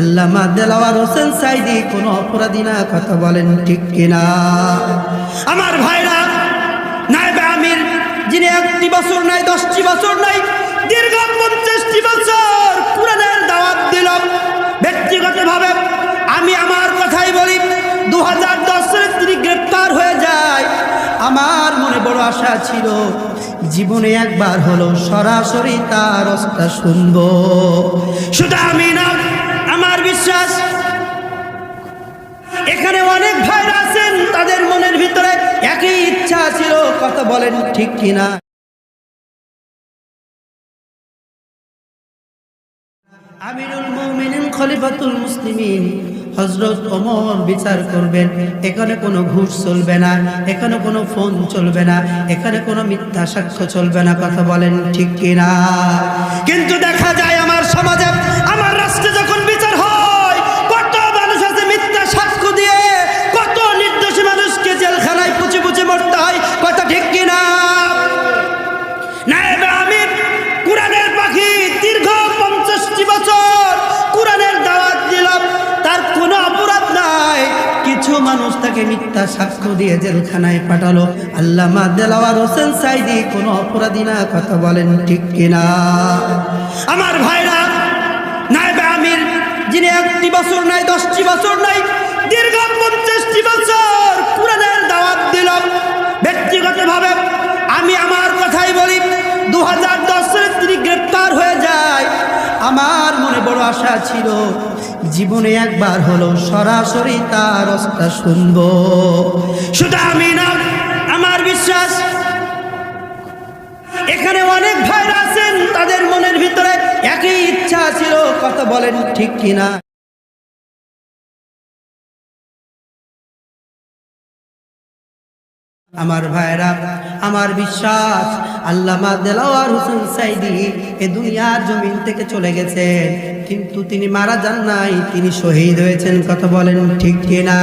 আল্লামা দেলাওয়ার হোসেন সাইদি কোনো অপরাধী না, কথা বলেন ঠিক কিনা? আমার ভাইরা নাইবে আমির, যিনি একটি বছর নাই, দশটি বছর নাই, দীর্ঘ পঞ্চাশটি বছর পুরানের দাওয়াত দিল। ব্যক্তিগতভাবে আমি আমার কথাই বলি দু হাজার দশ সালে তিনি গ্রেপ্তার হয়ে যায়, আমার মনে বড় আশা ছিল জীবনে একবার হলো সরাসরি তার অবস্থা শুনব। শুধু আমি না আমার বিশ্বাস, এখানে অনেক ভাইরা আছেন, তাদের মনের ভিতরে একই ইচ্ছা ছিল, কথা বলেন ঠিক কিনা। আমিরুল খলিফাতুল হজরত বিচার করবেন, এখানে কোনো ঘুষ চলবে না, এখানে কোনো ফোন চলবে না, এখানে কোনো মিথ্যা সাক্ষ্য চলবে না, কথা বলেন ঠিক কিনা। কিন্তু দেখা যায়, আমার সমাজে পাখি দীর্ঘ পঞ্চাশটি বছর কোরআনের দাওয়াত দিলাম। তার কোনো অপরাধ নাই। কিছু মানুষ তাকে মিথ্যা সাক্ষ্য দিয়ে জেলখানায় পাঠালো। আল্লামা দেলাওয়ার হোসেন সাইদি কোনো অপরাধী না, কথা বলেন ঠিক কিনা? আমার ভাইরা নাইবে আমির, যিনি একটি বছর নাই, দশটি বছর নাই, দীর্ঘ পঞ্চাশটি বছর কোরআনের দাওয়াত দিল ব্যক্তিগতভাবে আমি আমার কথাই বলি দু হাজার সালে তিনি গ্রেপ্তার হয়ে যায় আমার মনে বড় আশা ছিল। জীবনে একবার হলো সরাসরি তার অস্তা শুনব। শুধু আমি না, আমার বিশ্বাস, এখানে অনেক ভাইরা আছেন, তাদের মনের ভিতরে একই ইচ্ছা ছিল, কথা বলেন ঠিক কিনা। আমার ভাইরা, আমার বিশ্বাস, আল্লামা দেলাওয়ার হোসেন সাইদি এ দুনিয়ার জমিন থেকে চলে গেছেন। কিন্তু তিনি মারা যান নাই, তিনি শহীদ হয়েছেন, কথা বলেন ঠিক কিনা?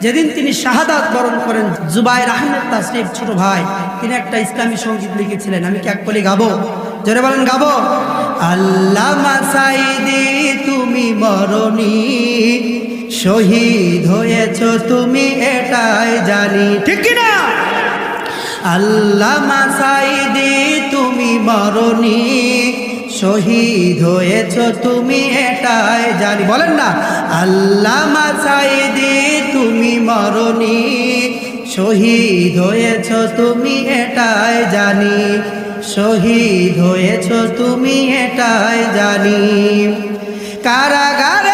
যেদিন তিনি শাহাদাত বরণ করেন, জুবাইর আহমেদ তাসরিফ ছোট ভাই, তিনি একটা ইসলামী সংগীত লিখেছিলেন, আমি কি এক কলি গাবো? জোরে বলেন গাবো। আল্লামা সাইদি, তুমি মরণী শহীদ হয়েছ তুমি এটাই জানি। ঠিক কিনা আল্লাহ সাইদি তুমি মরণী। শহীদ হয়েছ তুমি এটাই জানি। বলেন না আল্লাহ সাইদি তুমি মরণী। শহীদ হয়েছ তুমি এটাই জানি। শহীদ হয়েছ তুমি এটাই জানি। কারাগারে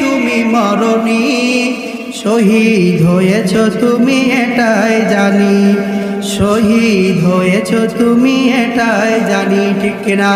তুমি মরণি শহীদ হয়েছ তুমি এটাই জানি। শহীদ হয়েছ তুমি এটাই জানি ঠিক কিনা?